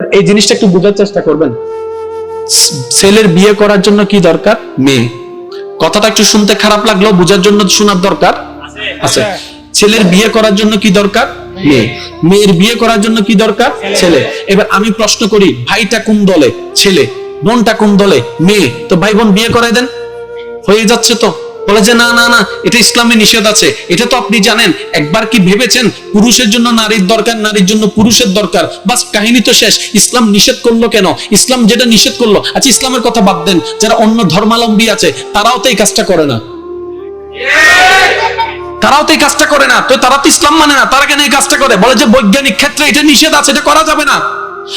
এই জিনিসটা একটু বোঝার চেষ্টা করবেন। ছেলের বিয়ে করার জন্য কি দরকার? মেয়ে। কথাটা একটু শুনতে খারাপ লাগলেও বোঝার জন্য শোনার দরকার। আছে ছেলের বিয়ে করার জন্য কি দরকার? মেয়ে। মেয়ের বিয়ে করার জন্য কি দরকার? ছেলে। এবার আমি প্রশ্ন করি, ভাইটা কোন দলে? ছেলে। বোনটা কোন দলে? মেয়ে। তো ভাই বোন বিয়ে করাই দেন। হয়ে যাচ্ছে তো। বলে যে, না না না, এটা ইসলামে নিষেধ আছে। এটা তো আপনি জানেন। একবার কি ভেবেছেন পুরুষের জন্য নারীর দরকার, নারীর জন্য পুরুষের দরকার? বাস, কাহিনী তো শেষ। ইসলাম নিষেধ করল কেন? ইসলাম যেটা নিষেধ করল আচ্ছা ইসলামের কথা বাদ দেন। যারা অন্য ধর্মাবলম্বী আছে, তারাও তো এই কাজটা করে না। তারাও তো এই কাজটা করে না। তো তারা তো ইসলাম মানে না। তারা কেন এই কাজটা করে? বলে যে, বৈজ্ঞানিক ক্ষেত্রে এটা নিষেধ আছে, এটা করা যাবে না।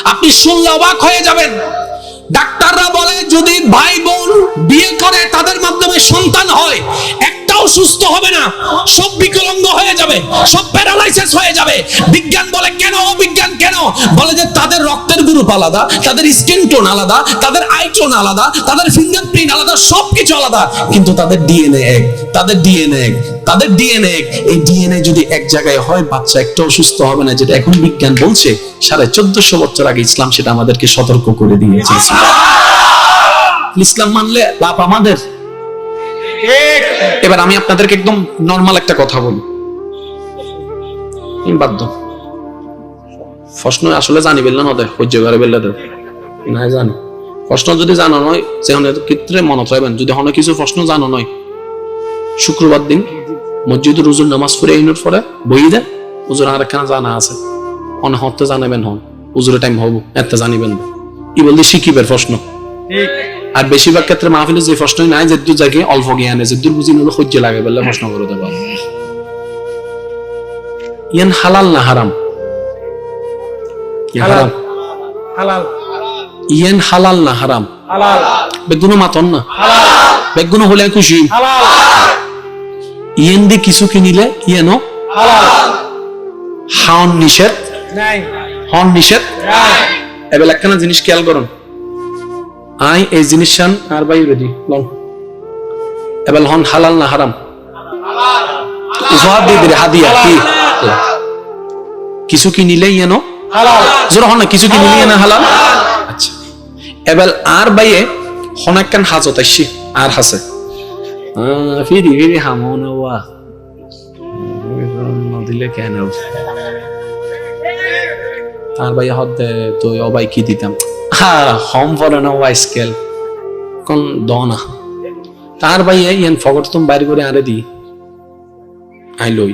আপনি শুনলে অবাক হয়ে যাবেন। ডাক্তাররা বলে যদি ভাই বোন বিয়ে করে তাদের মাধ্যমে সন্তান হয় একটাও সুস্থ হবে না। সব বিকলাঙ্গ হয়ে যাবে সব প্যারালাইসিস হয়ে যাবে। বিজ্ঞান বলে কেন অবিজ্ঞান কেন? বলে যে তাদের রক্তের গ্রুপ আলাদা তাদের স্কিন টোন আলাদা তাদের আই টোন আলাদা তাদের ফিঙ্গারপ্রিন্ট আলাদা সবকিছু আলাদা। কিন্তু তাদের ডিএনএ এক তাদের ডিএনএ এক তাদের ডিএনএ এক। এই ডিএনএ যদি এক জায়গায় হয় বাচ্চা একটাও সুস্থ হবে না যেটা এখন বিজ্ঞান বলছে সাড়ে চোদ্দশো বছর আগে ইসলাম সেটা আমাদেরকে সতর্ক করে দিয়েছে। ইসলাম মানলে লাভ আমাদের। এবার আমি আপনাদেরকে একদম নর্মাল একটা কথা বলি। বাধ্য। প্রশ্ন আসলে জানি বেললেন ওদের বেললে না জানি। প্রশ্ন যদি জানো নয় হনে ক্ষেত্রে মনত রাখবেন? যদি হনে কিছু প্রশ্ন জানো নয়, শুক্রবার দিন মসজিদ রুজুর নামাজ পড়ে ইনুর পরে বই দেন, হুজুর আর একখানা জানা আছে। অনে হতে জানাবেন হন হুজুরে টাইম হব, এত জানিবেন। ই বলতে শিখিবের প্রশ্ন। আর বেশিরভাগ ক্ষেত্রে মাহফিলে যে প্রশ্নই নাই যে দু জায়গায় অল্প জ্ঞানে যে দূর বুঝি নিলে সহ্য লাগে বললে প্রশ্ন করে দেবা। ইয়ান হালাল না হারাম? হালাল। ইয়ান হালাল না হারাম? হালাল। বেগুনো মাতন না? বেগুনো হলে খুশি। হালাল। ইয়েন দিয়ে কিছু কিনিলে ইয়েনো হালাল। হাওন নিষেধ? নাই। হন নিষেধ? নাই। এবার একখানা জিনিস খেয়াল করুন। আই এই জিনিস শান আর বাই রেডি লং এবার হন হালাল না হারাম? উপহার দিয়ে দিলে হাদিয়া কি? কিছু কিনিলে ইয়েনো হালাল। জোর হন না কিছু কিনিলে ইয়ে না হালাল? আচ্ছা। এবার আর বাইয়ে হন একখান হাজত আইসি আর হাসে। আহ, ফিরি ফিরি হামো না ওয়া নদিলে কেন? তার ভাই হদ্দে তো অবাই কি দিতাম? না ওয়াই স্কেল কোন দ না তার ভাই ইয়ান ফগট তুমি বাইরে করে আরে দি। আই লই।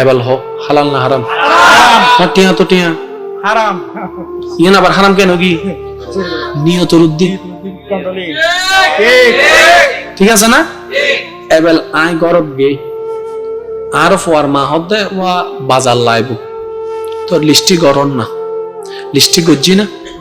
এবাল হ হালাল না হারাম? না টিয়া তো টিয়া। হারাম। ইয়ান আবার হারাম কেন কি? নিয়তর উদ্দি কন্ট্রোলিং ঠিক আছে না? এবেল আই গরব গে। আর ফোয়ার মা হদ্দে ওয়া বাজার লাইব। তোর লিস্টি গরম না। লিস্টি গজ্জি না?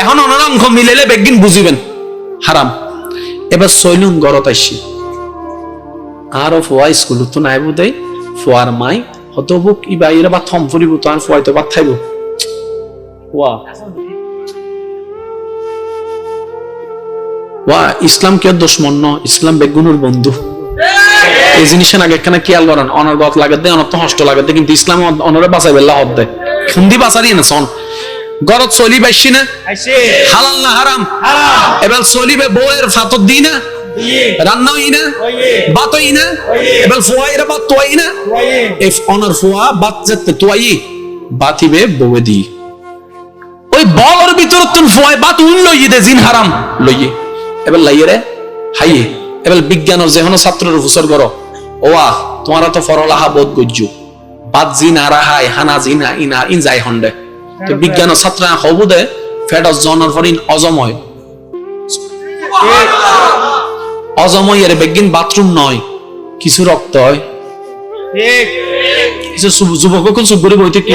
এখন অনরাম মিলেলে বেগিন বুঝিবেন। হারাম। এবার সৈলুন গরত আইসি। আরও ফুয়া স্কুল তো নাই বুঝাই ফুয়ার মাই হত বুক ইবা ইরা বা থম ফুরিব তো আর ফুয়াই তো বাদ থাইব। ওয়া। ওয়া, ইসলাম কে দুশ্মন ন? ইসলাম বেগুনুর বন্ধু। এই জিনিসের আগে একখানা খেয়াল করেন অনার গত লাগে দে অনর তো হষ্ট লাগে দে, কিন্তু ইসলাম অনরে বাঁচাই বেল্লা হদ দে। খুন্দি বাঁচারি না সন গরত চলি বাইছি না হালাল না হারাম? এবার চলিবে বউয়ের ফাতত দি না এবার ফুয়াইরা বাত তোয়াই না ওয়ে if অনার ফুয়া বাত যেতে তোয়াই বাতিবে বউয়ে দি। ওই বলর ভিতর তুন ফুয়াই বাত উন লইয়ে দে জিন হারাম লইয়ে। এবার লাইয়ে রে হাইয়ে। এবার বিজ্ঞানের যে হনো ছাত্রের ফুসর করো ওয়া তোমারা তো ফরলাহা বোধ গজ্জু বাত জিন আর হাই হানা জিনা ইনা ইন যাই হন্ডে। তো বিজ্ঞানের ছাত্রা হবু দে ফেড জনের ফরিন অজময়। অজময় এর বেগিন বাথরুম নয় কিছু রক্ত হয়। কিছু যুব- যুবক চুপ করে বইতে কি?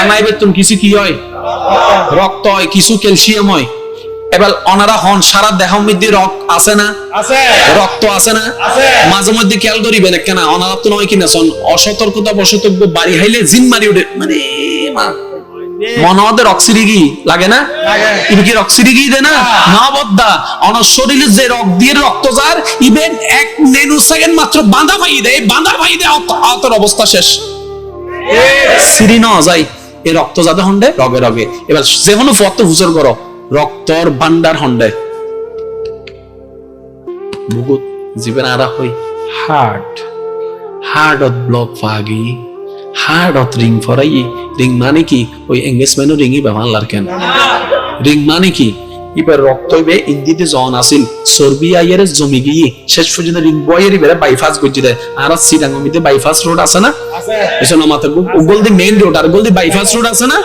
আমায় বেতন কিছু কি হয়? রক্ত হয় কিছু ক্যালসিয়াম হয়। এবার অনারা হন সারা দেহ মধ্যে রক্ত আছে না? রক্ত আছে না। মাঝে মধ্যে খেয়াল করিবেন কেন অনারা তো নয় কিনা অসতর্কতা বশতব্য বাড়ি হাইলে জিন মারি উঠে মানে মা। মনে হতে রক্সিরিগি লাগে না। ইবে রক্সিরিগি দে না? না বদ্দা। অনার শরীরে যে রক্ত দিয়ে রক্ত যার ইবেন এক নেনু সেকেন্ড মাত্র বাঁধা ভাই দেয়। বাঁধা ভাই দেয় আতর অবস্থা শেষ। সিরি ন যাই। এই রক্ত যাতে হন্ডে রগে রগে। এবার যে কোনো ফত হুজুর করো। রক্তর ভান্ডার হন্ডে বুকুত জীবন আরা হই। হার্ট। হার্টত ব্লক ফাগি। হার্টত রিং ফরাই। রিং মানে কি? ওই এঙ্গেজমেন্টও রিংই ব্যবহার কেন? রিং মানে কি? এবার রক্ত হইবে ইন্দিতে জন আসিল চর্বি আইয়ারে জমি গিয়ে শেষ পর্যন্ত রিং বয়ের ইবারে বাইপাস করছি দেয়। আর সিরাঙ্গমিতে বাইপাস রোড আছে না? এসো মাথা উগল দি মেইন রোড আর উগল দি বাইপাস রোড আছে না?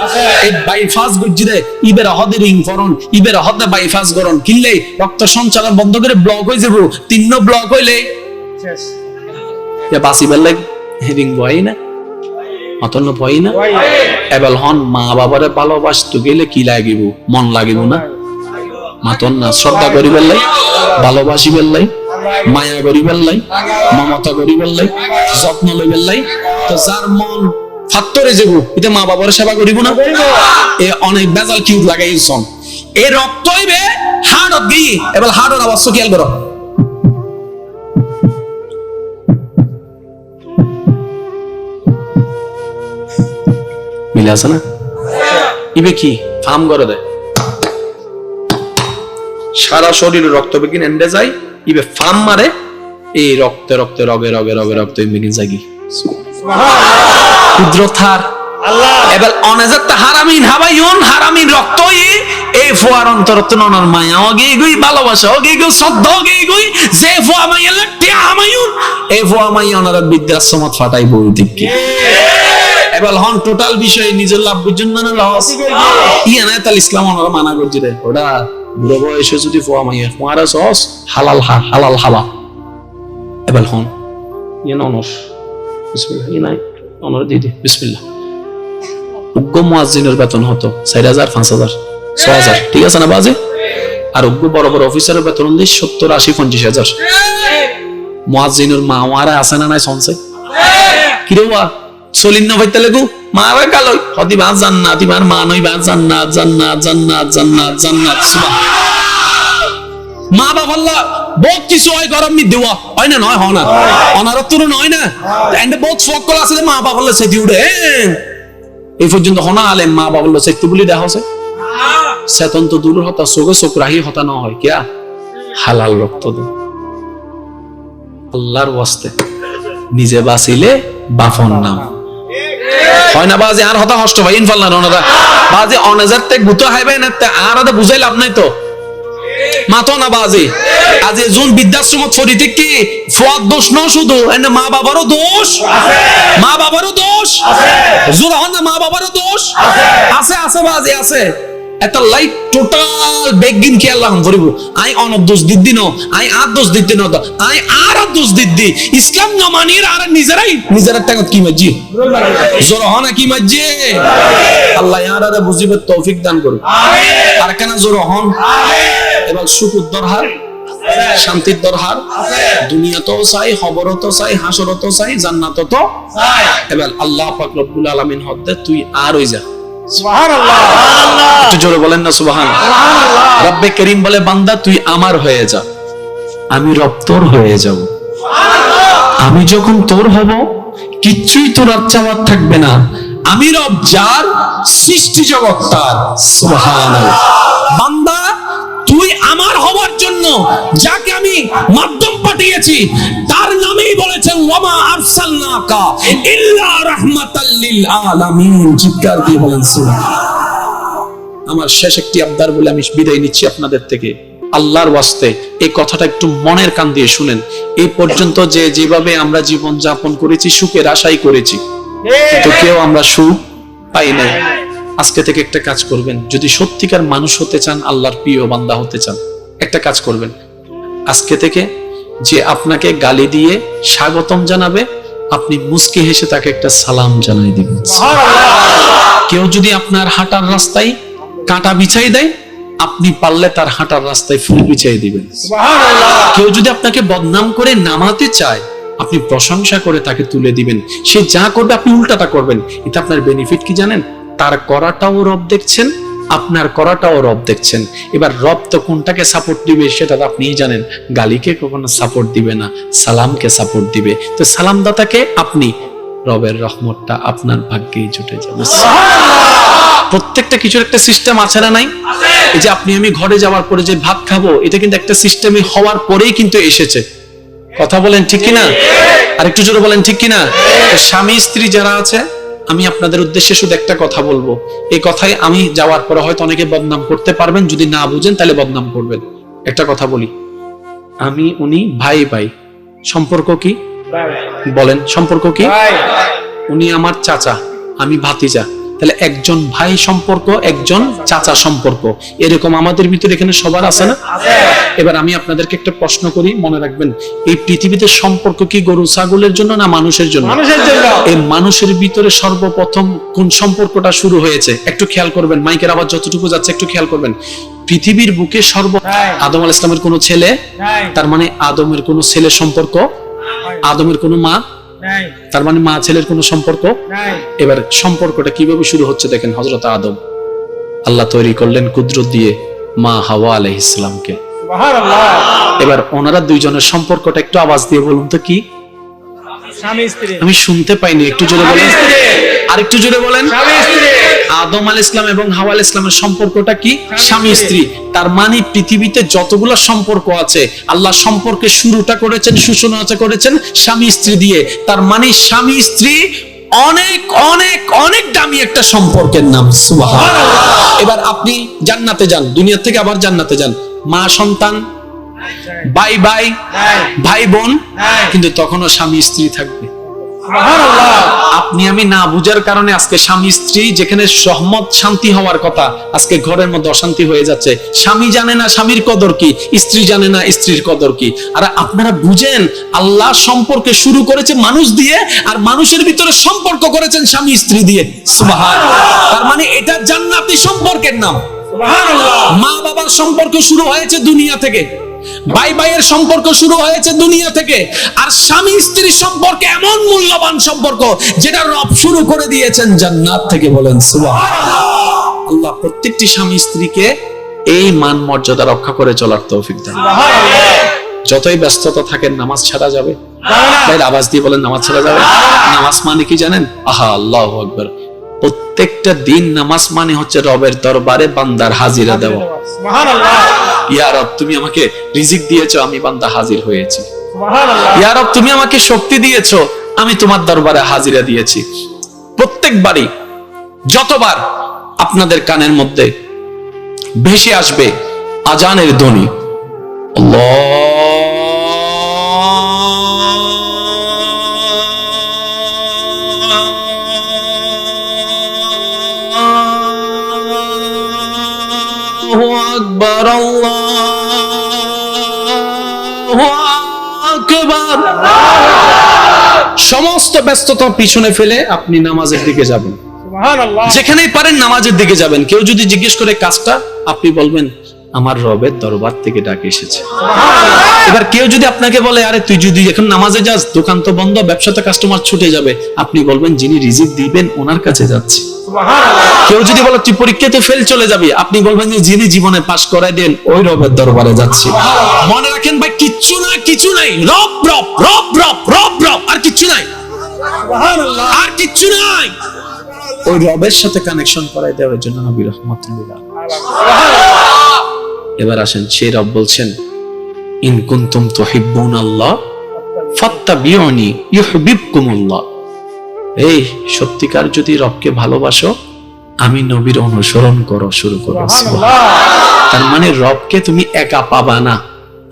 এই বাইপাস গজ্জি দে ইবের হদে রিং ফরন ইবের হদে বাইপাস গরন কিনলে রক্ত সঞ্চালন বন্ধ করে ব্লক হয়ে যাব। তিন্ন ব্লক হইলে। শেষ। যে বাসি বেলে রিং বয় না? অতন্ন বয় না? এবেল হন মা বাবারে ভালোবাসতে গেলে কি লাগিব? মন লাগিব না? মাতন না শ্রদ্ধা করি বেললাই ভালোবাসি বেললাই মায়া করি বেললাই মমতা করি বেললাই যত্ন লই। বেললাই তো যার মন ফাত্তরে যাব এটা মা বাবার সেবা করিব না? এ অনেক বেজাল কিউট সন এই রক্ত হইবে হাড়ত গিয়ে। এবার হাড়ের আওয়াজ খেয়াল করো। মিলে আছে না? ইবে কি? ফার্ম করে দেয় সারা শরীরে রক্ত বেগিন এন্ডে যায়, ইবে ফার্ম মারে, এই রক্তে রক্তে, রগে রগে রগে, রক্ত বেগিন জাগি কুদরতার আল্লাহ এবার অনেজাত হারামিন হাবাইউন হারামিন রক্তই, এই ফুয়ার অন্তরত ননর মায়া অগে গই ভালোবাসা অগে গই শ্রদ্ধা অগে গই যে ফুয়া মাইয়া লাগতে হামাইউন এই ফুয়া মাইয়া অনার বিদ্যাশ্রমত ফাটাই বই দিকে এবার হন টোটাল বিষয়ে নিজের লাভ বুঝুন না লস? ইয়া না তাহলে ইসলাম ওনারা মানা করছে রে। ওটা বুড়ো বয়সে যদি ফুয়া মাইয়া ফুয়ারা সস হালাল হা হালাল হালা এবার হন। ইয়ে ননস বিসমিল্লাহ। ইয়ে নাই অনর দিদি বিসমিল্লাহ। উগ্র মুয়াজ্জিনের বেতন হতো চার হাজার পাঁচ হাজার ছয় হাজার। ঠিক আছে না বাজে? আর উগ্র বড় বড় অফিসারের বেতন হলে সত্তর আশি পঞ্চাশ হাজার। মুয়াজ্জিনের মা ওয়ারা আছে না নাই সনসে কিরে ওয়া? চলিন না ভাইতে লেগু মারা গেল হদি বা জান্নাত ইবার মা নই বা জান্নাত জান্নাত জান্নাত জান্নাত জান্নাত মা বাবাল্লা বহুত কিছু হয় গরম মি দেওয়া। হয় না নয় হয় না। না। এন্ড বহুত সকল আছে মা বাবাল্লা সেটি উড়ে এই পর্যন্ত হনা আলেম মা বাবাল্লা সেটি বলি দেখা হচ্ছে চেতন তো দূর হতা চোখে চোখ রাহি হতা ন হয় কিয়া? হালাল রক্ত দে। আল্লাহর ওয়াস্তে। নিজে বাঁচিলে বাফন নাম। হয় না বাজে আর হতা হষ্ট ভাই ইনফাল্লাহ ওনারা বাজে অনেজার তে গুতো হাইবে না তে আর আদা বুঝাই লাভ নাই তো। মাতো না বাজে। আজ জুন বৃদ্ধাশ্রমত ছড়িতে কি? ফুয়ার দোষ ন শুধু এনে মা বাবারও দোষ। মা বাবারও দোষ। জোর হন না মা বাবারও দোষ। আছে আছে বাজে আছে। একটা লাইট টোটাল বেগিন কি আল্লাহ করিব আই অনব দোষ দিদ্দি ন আই আর দোষ আই আর আর দোষ দিদ্দি। ইসলাম ন মানির আর নিজেরাই নিজের টাঙ্গত কি মাজি জোর হন কি মাজি আল্লাহ ইয়ারা বুঝিবে তৌফিক দান করুক। আর কেন জোর হন? এবার সুকুর দরহার শান্তির দরহার দুনিয়াতেও চাই খবরতো চাই হাসরতো চাই জান্নাতও তো এবার আল্লাহ পাক রব্বুল আলামিন হদ্দে তুই আর ওই যা। একটু জোরে বলেন না সুবহান রব্বে করিম বলে বান্দা তুই আমার হয়ে যা। আমি রব তোর হয়ে যাব। আমি যখন তোর হব কিচ্ছুই তোর চাওয়ার থাকবে না। আমি রব যার সৃষ্টি জগৎ তার। সুবহানাল্লাহ। বান্দা তুই আমার হবার জন্য যাকে আমি মাধ্যম পাঠিয়েছি তার বলেছেন, ওয়ামা আরসালনাকা ইল্লা রাহমাতাল লিল আলামিন। চিৎকার দিয়ে বলেন আমার শেষ একটি আবদার বলে আমি বিদায় নিচ্ছি আপনাদের থেকে। আল্লাহর ওয়াস্তে এই কথাটা একটু মনের কান দিয়ে শুনেন। এই পর্যন্ত যে যেভাবে আমরা জীবন যাপন করেছি, সুখের আশাই করেছি। তো কেউ আমরা সুখ পাই নাই। আজকে থেকে একটা কাজ করবেন। যদি সত্যিকার মানুষ হতে চান, আল্লাহর প্রিয় বান্দা হতে চান, একটা কাজ করবেন। আজকে থেকে যে আপনাকে গালি দিয়ে স্বাগতম জানাবে, আপনি মুস্কি হেসে তাকে একটা সালাম জানাই দিবেন। কেউ যদি আপনার হাঁটার রাস্তায় কাঁটা বিছাই দেয়, আপনি পারলে তার হাঁটার রাস্তায় ফুল বিছাই দিবেন। কেউ যদি আপনাকে বদনাম করে নামাতে চায়, আপনি প্রশংসা করে তাকে তুলে দিবেন। সে যা করবে, আপনি উল্টাটা করবেন। এটা আপনার বেনিফিট কি জানেন? তার করাটাও রব দেখছেন আপনার করাটাও রব দেখছেন। এবার রব তো কোনটাকে সাপোর্ট দিবে সেটা তো আপনিই জানেন। গালিকে কখনো সাপোর্ট দিবে না সালামকে সাপোর্ট দিবে। তো সালাম দাতাকে আপনি রবের রহমতটা আপনার ভাগ্যেই জুটে যাবে। প্রত্যেকটা কিছুর একটা সিস্টেম আছে না নাই? এই যে আপনি আমি ঘরে যাওয়ার পরে যে ভাত খাব এটা কিন্তু একটা সিস্টেমে হওয়ার পরেই কিন্তু এসেছে। কথা বলেন ঠিক কিনা? আর একটু জোরে বলেন ঠিক কিনা? স্বামী স্ত্রী যারা আছে আমি আপনাদের উদ্দেশ্যে শুধু একটা কথা বলব। এই কথায় আমি যাওয়ার পরে হয়তো অনেকে বদনাম করতে পারবেন যদি না বুঝেন তাহলে বদনাম করবেন। একটা কথা বলি। আমি উনি ভাই ভাই। সম্পর্ক কি? বলেন সম্পর্ক কি? উনি আমার চাচা আমি ভাতিজা। তাহলে একজন ভাই সম্পর্ক একজন চাচা সম্পর্ক। এরকম আমাদের ভিতরে এখানে সবার আছে না? এবার আমি আপনাদেরকে একটা প্রশ্ন করি মনে রাখবেন এই পৃথিবীতে সম্পর্ক কি গরু ছাগলের জন্য না মানুষের জন্য? এই মানুষের ভিতরে সর্বপ্রথম কোন সম্পর্কটা শুরু হয়েছে? একটু খেয়াল করবেন মাইকের আবার যতটুকু যাচ্ছে একটু খেয়াল করবেন। পৃথিবীর বুকে সর্ব। আদম আল ইসলামের কোনো ছেলে? তার মানে আদমের কোনো ছেলের সম্পর্ক? আদমের কোনো মা? নাই। তার মানে মা ছেলের কোনো সম্পর্ক? এবার সম্পর্কটা কীভাবে শুরু হচ্ছে দেখেন হজরত আদম। আল্লাহ তৈরি করলেন কুদরত দিয়ে মা হাওয়া আলহ ইসলামকে এবার ওনারা দুইজনের সম্পর্কটা একটু আওয়াজ দিয়ে বলুন তো কি? আমি শুনতে পাইনি একটু জোরে বলেন। আরেকটু জোরে বলেন। স্বামী স্ত্রী। আদম আল ইসলাম এবং হাওয়া আল ইসলামের সম্পর্কটা কি? স্বামী স্ত্রী। তার মানে পৃথিবীতে যতগুলো সম্পর্ক আছে আল্লাহ সম্পর্কে শুরুটা করেছেন সূচনা করেছেন স্বামী স্ত্রী দিয়ে। তার মানে স্বামী স্ত্রী অনেক অনেক অনেক দামি একটা সম্পর্কের নাম। সুবহানাল্লাহ। এবার আপনি জান্নাতে যান দুনিয়া থেকে আবার জান্নাতে যান। মা সন্তান ভাই ভাই নাই। ভাই বোন কিন্তু তখনও স্বামী স্ত্রী থাকবে। আপনি আমি না বুঝার কারণে আজকে স্বামী স্ত্রী যেখানে সহমত শান্তি হওয়ার কথা আজকে ঘরের মধ্যে অশান্তি হয়ে যাচ্ছে। স্বামী জানে না স্বামীর কদর কি স্ত্রী জানে না স্ত্রীর কদর কি। আর আপনারা বুঝেন আল্লাহ সম্পর্কে শুরু করেছে মানুষ দিয়ে আর মানুষের ভিতরে সম্পর্ক করেছেন স্বামী স্ত্রী দিয়ে। তার মানে এটা জান্নাতি সম্পর্কের নাম। সুবহানাল্লাহ। মা বাবার সম্পর্ক শুরু হয়েছে দুনিয়া থেকে। ভাই ভাইয়ের সম্পর্ক শুরু হয়েছে দুনিয়া থেকে। আর স্বামী স্ত্রীর সম্পর্ক এমন মূল্যবান সম্পর্ক যেটা রব শুরু করে দিয়েছেন জান্নাত থেকে বলেন সুবহানাল্লাহ। আল্লাহ প্রত্যেকটি স্বামী স্ত্রীকে এই মান মর্যাদা রক্ষা করে চলার তৌফিক দেন। যতই ব্যস্ততা থাকেন নামাজ ছাড়া যাবে। ভাই আওয়াজ দিয়ে বলেন নামাজ ছাড়া যাবে। নামাজ মানে কি জানেন? আহা আল্লাহ আকবার। প্রত্যেকটা দিন নামাজ মানে হচ্ছে রবের দরবারে বান্দার হাজিরা দেওয়া। সুবহানাল্লাহ। ইয়া রব তুমি আমাকে রিজিক দিয়েছ আমি বান্দা হাজির হয়েছি। ইয়া রব তুমি আমাকে শক্তি দিয়েছ আমি তোমার দরবারে হাজিরা দিয়েছি। প্রত্যেকবারই যতবার আপনাদের কানের মধ্যে ভেসে আসবে আজানের ধ্বনি আল্লাহু আকবার আল্লাহু আকবার। সমস্ত ব্যস্ততা পিছনে ফেলে আপনি নামাজের দিকে যাবেন। যেখানেই পারেন নামাজের দিকে যাবেন। কেউ যদি জিজ্ঞেস করে কাজটা আপনি বলবেন আমার রবের দরবার থেকে ডাকে এসেছে। এবার কেউ যদি আপনাকে বলে আরে তুই যদি এখন নামাজে যাস দোকান তো বন্ধ ব্যবসাতে কাস্টমার ছুটে যাবে। আপনি বলবেন যিনি রিজিক দিবেন ওনার কাছে যাচ্ছি। কেউ যদি বলে তুই পরীক্ষাতে ফেল চলে যাবি আপনি বলবেন যে যিনি জীবনে পাশ করাই দেন ওই রবের দরবারে যাচ্ছি। মনে রাখেন ভাই কিচ্ছু না কিছু নাই। রব রব রব রব রব রব আর কিচ্ছু নাই। আর কিচ্ছু নাই। ওই রবের সাথে কানেকশন করাই দেওয়ার জন্য নবী রহমতুল্লাহ। এবার আসেন সেই রব বলছেন ইন কুনতুম তুহিব্বুন আল্লাহ ফাত্তাবিউনি ইউহিব্বুকুমুল্লাহ। এই সত্যিকার যদি রবকে ভালোবাসো আমি নবীর অনুসরণ করো শুরু করো তার মানে রবকে তুমি একা পাবা না।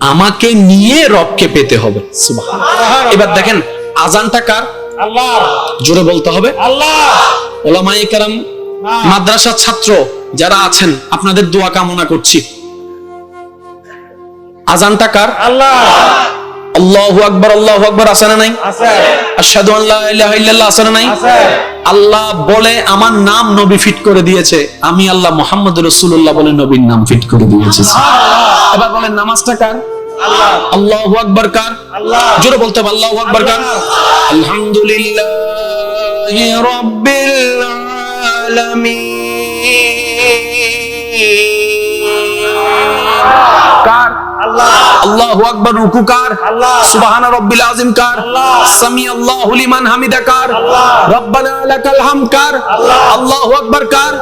আমাকে নিয়ে রবকে পেতে হবে। এবার দেখেন আজানটা কার? আল্লাহ। জোরে বলতে হবে। আল্লাহ। ওলামায়ে কেরাম মাদ্রাসার ছাত্র যারা আছেন আপনাদের দোয়া কামনা করছি। আজানটা কার? আল্লাহ। আল্লাহু আকবার আল্লাহু আকবার আছে না নাই? আছে। আশহাদু আল্লা ইলাহা ইল্লাল্লাহ আছে না নাই? আছে। আল্লাহ বলে আমার নাম নবী ফিট করে দিয়েছে। আমি আল্লাহ মোহাম্মদ রসুল্লাহ বলে নবীর নাম ফিট করে দিয়েছে। এবার বলেন নামাজটা কার? আল্লাহ। আল্লাহ আকবর কার? আল্লাহ। জোরে বলতে হবে আল্লাহ আকবর কার? আলহামদুলিল্লাহ রব্বিল আলামিন। কার? আল্লাহ। আকবার রুকু কার? আল্লাহ। সুবহানা রাব্বিল আযিম কার? আল্লাহ। সামি আল্লাহু লিমান হামিদা কার? আল্লাহ। রব্বানা লাকাল হাম কার? আল্লাহ। আল্লাহু আকবার কার।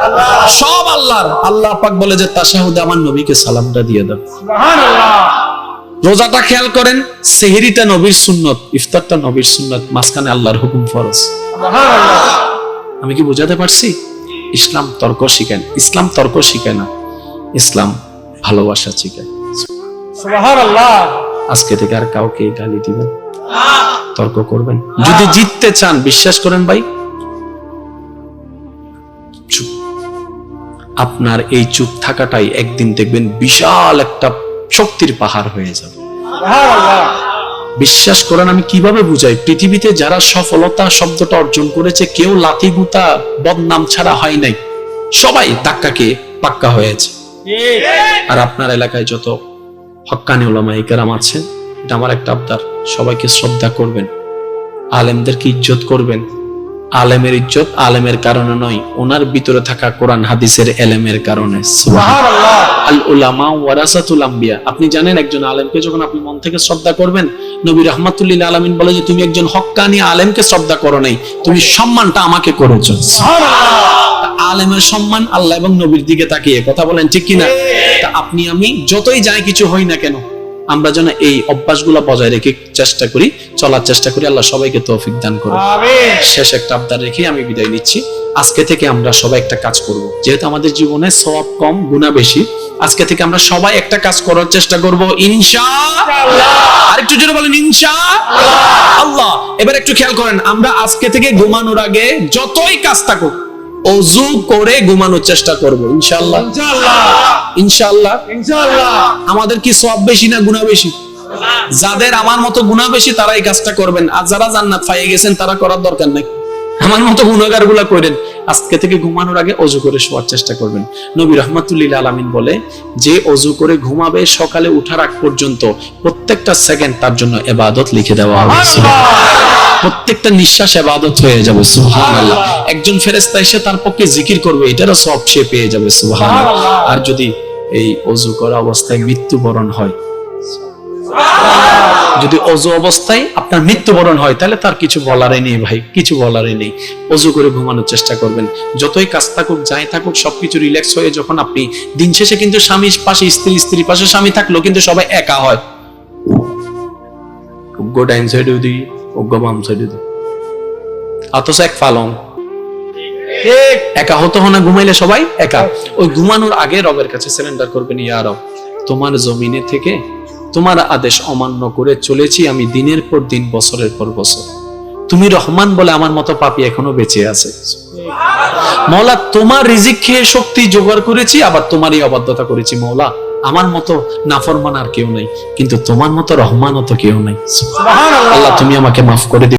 সব আল্লাহর। আল্লাহ পাক বলে যে তাশাহুদে আমার নবীকে সালামটা দিয়ে দাও। সুবহানাল্লাহ। রোজাটা খেয়াল করেন সেহরিটা নবীর সুন্নত ইফতারটা নবীর সুন্নত মাঝখানে আল্লাহর হুকুম ফরজ। আমি কি বোঝাতে পারছি? ইসলাম তর্ক শিখেন ইসলাম তর্ক শিখে না। ইসলাম ভালোবাসা শিখে সুবহানাল্লাহ। আজকে থেকে আর কাউকে গালি দিবেন? তর্ক করবেন? যদি জিততে চান বিশ্বাস করেন ভাই? আপনার এই চুপ থাকাটাই একদিন দেখবেন বিশাল একটা শক্তির পাহাড় হয়ে যাবে। বিশ্বাস করেন আমি কীভাবে বুঝাই? পৃথিবীতে যারা সফলতা শব্দটা অর্জন করেছে কেউ লাথি গুতা বদনাম ছাড়া হয় নাই। সবাই ধাক্কাকে পাক্কা হয়েছে। আর আপনার এলাকায় যত হক্কানি ওলামা ইকারাম আছে এটা আমার একটা আবদার। সবাইকে শ্রদ্ধা করবেন। আলেমদেরকে ইজ্জত করবেন। আলেমের ইজ্জত আলেমের কারণে নয়, ওনার ভিতরে থাকা কোরআন হাদিসের এলেমের কারণে। আল উলামা ওয়ারাসাতুল আম্বিয়া। আপনি জানেন একজন আলেমকে যখন আপনি মন থেকে শ্রদ্ধা করবেন, নবী রহমাতুল্লিল আলামিন বলে যে, তুমি একজন হক্কানি আলেমকে শ্রদ্ধা করো নাই। তুমি সম্মানটা আমাকে করেছ। সুবহানাল্লাহ। আলেমের সম্মান আল্লাহ এবং নবীর দিকে তাকিয়ে। কথা বলেন ঠিক কিনা? তা আপনি আমি যতই যাই কিছু হই না কেন আমরা যেন এই অভ্যাসগুলো বজায় রেখে চেষ্টা করি চলার চেষ্টা করি আল্লাহ সবাইকে তৌফিক দান করুন আমিন। শেষ একটা আবদার রেখে আমি বিদায় নিচ্ছি। আজকে থেকে আমরা সবাই একটা কাজ করব। যেহেতু আমাদের জীবনে সব কম গুণা বেশি আজকে থেকে আমরা সবাই একটা কাজ করার চেষ্টা করব। ইনশা আরেকটু জোরে বলেন ইনশা আল্লাহ। এবার একটু খেয়াল করেন আমরা আজকে থেকে ঘুমানোর আগে যতই কাজ থাকুক অজু করে ঘুমানোর চেষ্টা করব ইনশাআল্লাহ। ইনশাআল্লাহ। ইনশাআল্লাহ। ইনশাআল্লাহ। আমাদের কি সব বেশি না গুণা বেশি? যাদের আমার মতো গুণা বেশি তারা এই কাজটা করবেন। আর যারা জান্নাত পাইয়ে গেছেন তারা করার দরকার নাই। আমার মতো গুণাগারগুলা করেন আজকে থেকে ঘুমানোর আগে অজু করে শোয়ার চেষ্টা করবেন। নবী রহমাতুল্লিল আলামিন বলে যে অজু করে ঘুমাবে সকালে উঠার আগ পর্যন্ত প্রত্যেকটা সেকেন্ড তার জন্য এবাদত লিখে দেওয়া হবে। প্রত্যেকটা নিঃশ্বাস এবাদত হয়ে যাবে সুবহানাল্লাহ। একজন ফেরেশতা এসে তার পক্ষে জিকির করবে এটারও সব সে পেয়ে যাবে সুবহানাল্লাহ। আর যদি এই অজু করা অবস্থায় মৃত্যুবরণ হয় যদি অজু অবস্থায় আপনার মৃত্যুবরণ হয় তাহলে তার কিছু বলারই নেই ভাই কিছু বলারই নেই। অজু করে ঘুমানোর চেষ্টা করবেন। যতই কাজ থাকুক যাই থাকুক সবকিছু রিল্যাক্স হয়ে যখন আপনি দিন শেষে কিন্তু স্বামীর পাশে স্ত্রী স্ত্রীর পাশে স্বামী থাকলেও কিন্তু সবাই একা হয়। ডাইন সাইডে দিই উগ্র বাম সাইডে অথচ এক ঠিক একা হতো না ঘুমাইলে সবাই একা। ওই ঘুমানোর আগে রবের কাছে সিলিন্ডার করবেন ইয়া রব। তোমার জমিনে থেকে তোমার আদেশ অমান্য করে চলেছি আমি দিনের পর দিন বছরের পর বছর। তুমি রহমান বলে আমার মতো পাপি এখনও বেঁচে আছে। মৌলা তোমার রিজিক খেয়ে শক্তি জোগাড় করেছি আবার তোমারই অবাধ্যতা করেছি মৌলা। আমার মতো নাফরমান আর কেউ নাই কিন্তু তোমার মতো রহমানও তো কেউ নাই। আল্লাহ তুমি আমাকে মাফ করে দিও।